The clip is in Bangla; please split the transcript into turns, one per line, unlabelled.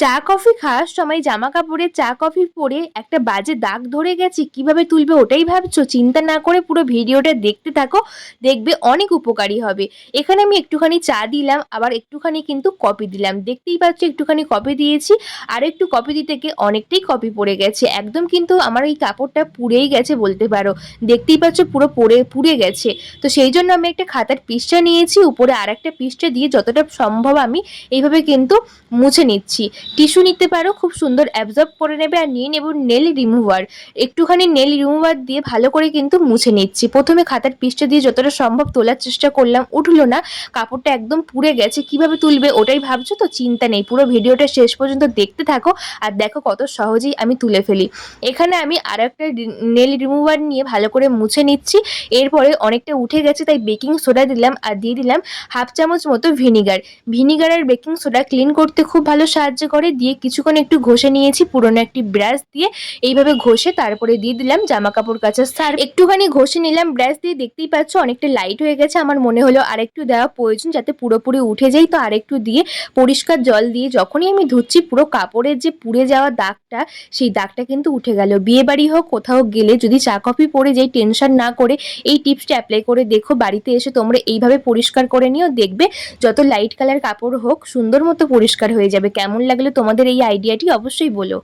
চা কফি খাওয়ার সময় জামা কাপড়ে চা কফি পরে একটা বাজে দাগ ধরে গেছে, কীভাবে তুলবে ওটাই ভাবছ? চিন্তা না করে পুরো ভিডিওটা দেখতে থাকো, দেখবে অনেক উপকারী হবে। এখানে আমি একটুখানি চা দিলাম, আবার একটুখানি কিন্তু কপি দিলাম। দেখতেই পাচ্ছ একটুখানি কপি দিয়েছি, আর একটু কপি দিতে গিয়ে অনেকটাই কপি পড়ে গেছে। একদম কিন্তু আমার এই কাপড়টা পুড়েই গেছে বলতে পারো। দেখতেই পাচ্ছ পুরো পড়ে, পুড়ে গেছে। তো সেই জন্য আমি একটা খাতার পিসটা নিয়েছি, উপরে আর একটা পিসটা দিয়ে যতটা সম্ভব আমি এইভাবে কিন্তু মুছে নিচ্ছি। টিস্যু নিতে পারো, খুব সুন্দর অ্যাবজর্ব করে নেবে আর নিয়ে নেব নেল রিমুভার একটুখানি নেল রিমুভার দিয়ে ভালো করে কিন্তু মুছে নিচ্ছি। প্রথমে খাতার পিসটা দিয়ে যতটা সম্ভব তোলার চেষ্টা করলাম, উঠল না। কাপড়টা একদম পুড়ে গেছে, কীভাবে তুলবে ওটাই ভাবছ তো? চিন্তা নেই, পুরো ভিডিওটা শেষ পর্যন্ত দেখতে থাকো আর দেখো কত সহজেই আমি তুলে ফেলি। এখানে আমি আর একটা নেল রিমুভার নিয়ে ভালো করে মুছে নিচ্ছি। এরপরে অনেকটা উঠে গেছে, তাই বেকিং সোডা দিলাম আর দিয়ে দিলাম হাফ চামচ মতো ভিনিগার ভিনিগার আর বেকিং সোডা ক্লিন করতে খুব ভালো সাহায্য করে। দিয়ে কিছুক্ষণ একটু ঘষে নিয়েছি, পুরনো একটি ব্রাশ দিয়ে। এইভাবে ঘষে তারপরে দিয়ে দিলাম জামা কাপড় কাচার সার। একটুখানি ঘষে নিলাম ব্রাশ দিয়ে, দেখতেই পাচ্ছ অনেকটা লাইট হয়ে গেছে। আমার মনে হলো আরেকটু দেওয়া প্রয়োজন যাতে পুরোপুরি উঠে যায় তো আরেকটু দিয়ে পরিষ্কার জল দিয়ে যখনই আমি ধুচ্ছি, পুরো কাপড়ের যে পুড়ে যাওয়া দাগটা, সেই দাগটা কিন্তু উঠে গেল। বিয়ে বাড়ি হোক, কোথাও গেলে যদি চা, কফি পড়ে যাই টেনশন না করে এই টিপসটা অ্যাপ্লাই করে দেখো। বাড়িতে এসে তোমরা এইভাবে পরিষ্কার করে নিও, দেখবে যত লাইট কালার কাপড় হোক, সুন্দর মতো পরিষ্কার হয়ে যাবে। কেমন লাগল তোমাদের এই আইডিয়াটি অবশ্যই বলো।